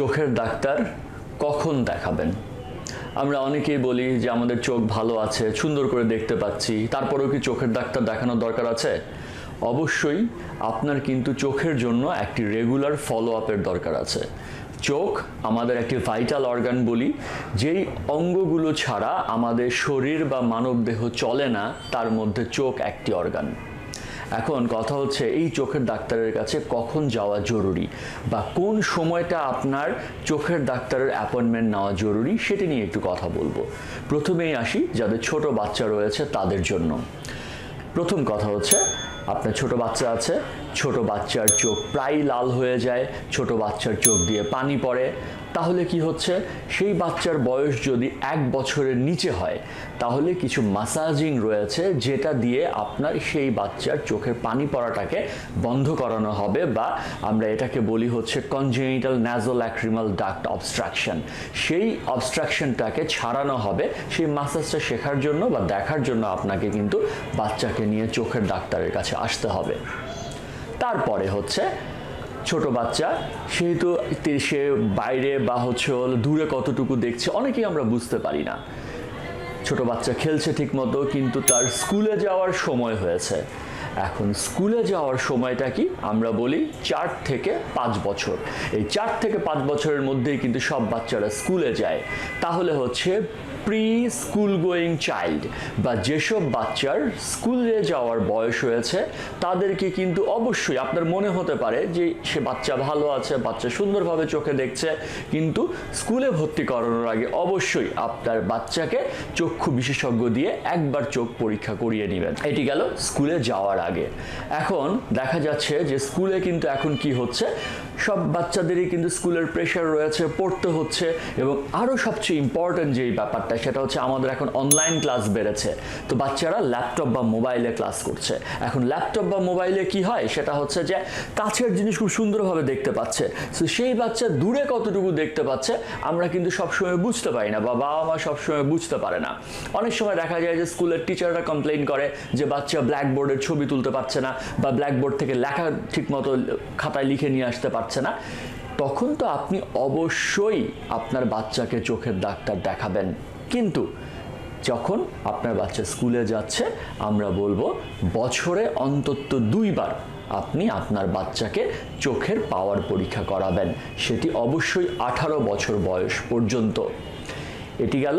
চোখের ডাক্তার কখন দেখাবেন? আমরা অনেকেই বলি যে আমাদের চোখ ভালো আছে, সুন্দর করে দেখতে পাচ্ছি, তারপরেও কি চোখের ডাক্তার দেখানোর দরকার আছে? অবশ্যই আপনার কিন্তু চোখের জন্য একটি রেগুলার ফলো আপের দরকার আছে। চোখ আমাদের একটি ভাইটাল অর্গান বলি, যেই অঙ্গগুলো ছাড়া আমাদের শরীর বা মানবদেহ চলে না, তার মধ্যে চোখ একটি অর্গান এখন কথা হচ্ছে এই চোখের ডাক্তারের কাছে কখন যাওয়া জরুরি বা কোন সময়টা আপনার চোখের ডাক্তারের অ্যাপয়েন্টমেন্ট নেওয়া জরুরি সেটি নিয়ে একটু কথা বলব। প্রথমেই আসি যাদের ছোট বাচ্চা রয়েছে তাদের জন্য। প্রথম কথা হচ্ছে, আপনার ছোট বাচ্চা আছে ছোট বাচ্চার চোখ প্রায় লাল হয়ে যায়, ছোট বাচ্চার চোখ দিয়ে পানি পড়ে। তাহলে কি হচ্ছে? সেই বাচ্চার বয়স যদি এক বছরের নিচে হয়, তাহলে কিছু মাসাজিং রয়েছে যেটা দিয়ে আপনার সেই বাচ্চার চোখের পানি পড়াটাকে বন্ধ করানো হবে বা আমরা এটাকে বলি হচ্ছে কনজেনিটাল ন্যাজোল্যাক্রিমাল ডাক্ট অবস্ট্রাকশন সেই অবস্ট্রাকশনটাকে ছাড়ানো হবে, সেই মাসাজটা শেখার জন্য বা দেখার জন্য আপনাকে কিন্তু বাচ্চাকে নিয়ে চোখের ডাক্তারের কাছে আসতে হবে। তারপরে হচ্ছে ছোট বাচ্চা, সেহেতু সে বাইরে বা হচ্ছে দূরে কতটুকু দেখছে, অনেকেই আমরা বুঝতে পারি না। ছোট বাচ্চা খেলছে ঠিক মতো কিন্তু তার স্কুলে যাওয়ার সময় হয়েছে। এখন স্কুলে যাওয়ার সময়টা কি? আমরা বলি চার থেকে পাঁচ বছর। এই চার থেকে পাঁচ বছরের মধ্যেই কিন্তু সব বাচ্চারা স্কুলে যায়। তাহলে হচ্ছে প্রি স্কুল গোয়িং চাইল্ড বা যেসব বাচ্চার স্কুলে যাওয়ার বয়স হয়েছে, তাদেরকে কিন্তু অবশ্যই আপনার মনে হতে পারে যে সে বাচ্চা ভালো আছে, বাচ্চা সুন্দরভাবে চোখে দেখছে, কিন্তু স্কুলে ভর্তি করানোর আগে অবশ্যই আপনার বাচ্চাকে চক্ষু বিশেষজ্ঞ দিয়ে একবার চোখ পরীক্ষা করিয়ে নেবেন। এটি গেল স্কুলে যাওয়ার আগে। এখন দেখা যাচ্ছে যে স্কুলে কিন্তু এখন কি হচ্ছে? সব বাচ্চাদেরই কিন্তু স্কুলের প্রেশার রয়েছে, পড়তে হচ্ছে এবং আরও সবচেয়ে ইম্পর্ট্যান্ট যেই ব্যাপারটা সেটা হচ্ছে আমাদের এখন অনলাইন ক্লাস বেড়েছে। তো বাচ্চারা ল্যাপটপ বা মোবাইলে ক্লাস করছে। এখন ল্যাপটপ বা মোবাইলে কি হয়? সেটা হচ্ছে যে কাছের জিনিস খুব সুন্দরভাবে দেখতে পাচ্ছে। তো সেই বাচ্চা দূরে কতটুকু দেখতে পাচ্ছে, আমরা কিন্তু সবসময় বুঝতে পারি না, বা বাবা মা সবসময় বুঝতে পারে না। অনেক সময় দেখা যায় যে স্কুলের টিচাররা কমপ্লেন করে যে বাচ্চা ব্ল্যাকবোর্ডের ছবি তুলতে পারছে না, বা ব্ল্যাকবোর্ড থেকে লেখা ঠিকমতো খাতায় লিখে নিয়ে আসতে পারছে না, তখন তো আপনি অবশ্যই আপনার বাচ্চাকে চোখের ডাক্তার দেখাবেন। কিন্তু যখন আপনার বাচ্চা স্কুলে যাচ্ছে, আমরা বলব বছরে অন্তত দুইবার আপনি আপনার বাচ্চাকে চোখের পাওয়ার পরীক্ষা করাবেন। সেটি অবশ্যই আঠারো বছর বয়স পর্যন্ত। এটি গেল।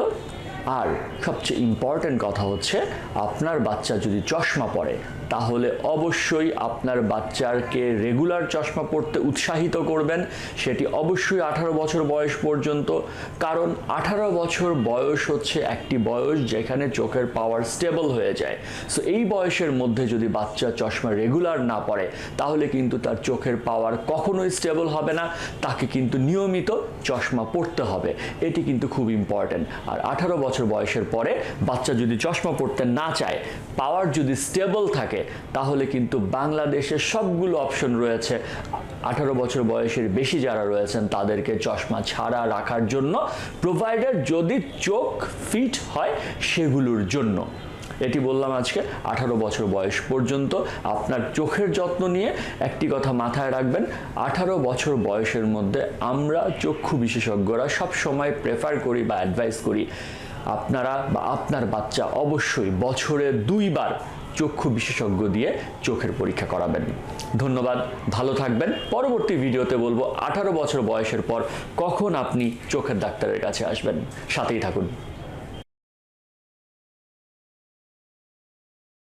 আর সবচেয়ে ইম্পর্ট্যান্ট কথা হচ্ছে, আপনার বাচ্চা যদি চশমা পরে তাহলে অবশ্যই আপনার বাচ্চাকে রেগুলার চশমা পড়তে উৎসাহিত করবেন। সেটি অবশ্যই আঠারো বছর বয়স পর্যন্ত, কারণ আঠারো বছর বয়স হচ্ছে একটি বয়স যেখানে চোখের পাওয়ার স্টেবল হয়ে যায়। সো এই বয়সের মধ্যে যদি বাচ্চা চশমা রেগুলার না পড়ে তাহলে কিন্তু তার চোখের পাওয়ার কখনোই স্টেবল হবে না। তাকে কিন্তু নিয়মিত চশমা পড়তে হবে। এটি কিন্তু খুব ইম্পর্ট্যান্ট আর আঠারো বছর বয়সের পরে বাচ্চা যদি চশমা পড়তে না চায় পাওয়ার যদি স্টেবল থাকে তাহলে কিন্তু বাংলাদেশের সবগুলো অপশন রয়েছে। আঠারো বছর বয়সের বেশি যারা রয়েছেন, তাদেরকে চশমা ছাড়া রাখার জন্য প্রোভাইডার যদি চোখ ফিট হয় সেগুলোর জন্য। এটি বললাম আজকে, আঠারো বছর বয়স পর্যন্ত আপনার চোখের যত্ন নিয়ে একটি কথা মাথায় রাখবেন, আঠারো বছর বয়সের মধ্যে আমরা চক্ষু বিশেষজ্ঞরা সব সময় প্রেফার করি বা অ্যাডভাইস করি, আপনারা বা আপনার বাচ্চা অবশ্যই বছরে দুইবার চক্ষু বিশেষজ্ঞ দিয়ে চোখের পরীক্ষা করাবেন। ধন্যবাদ, ভালো থাকবেন। পরবর্তী ভিডিওতে বলব, আঠারো বছর বয়সের পর কখন আপনি চোখের ডাক্তারের কাছে আসবেন? সাথেই থাকুন।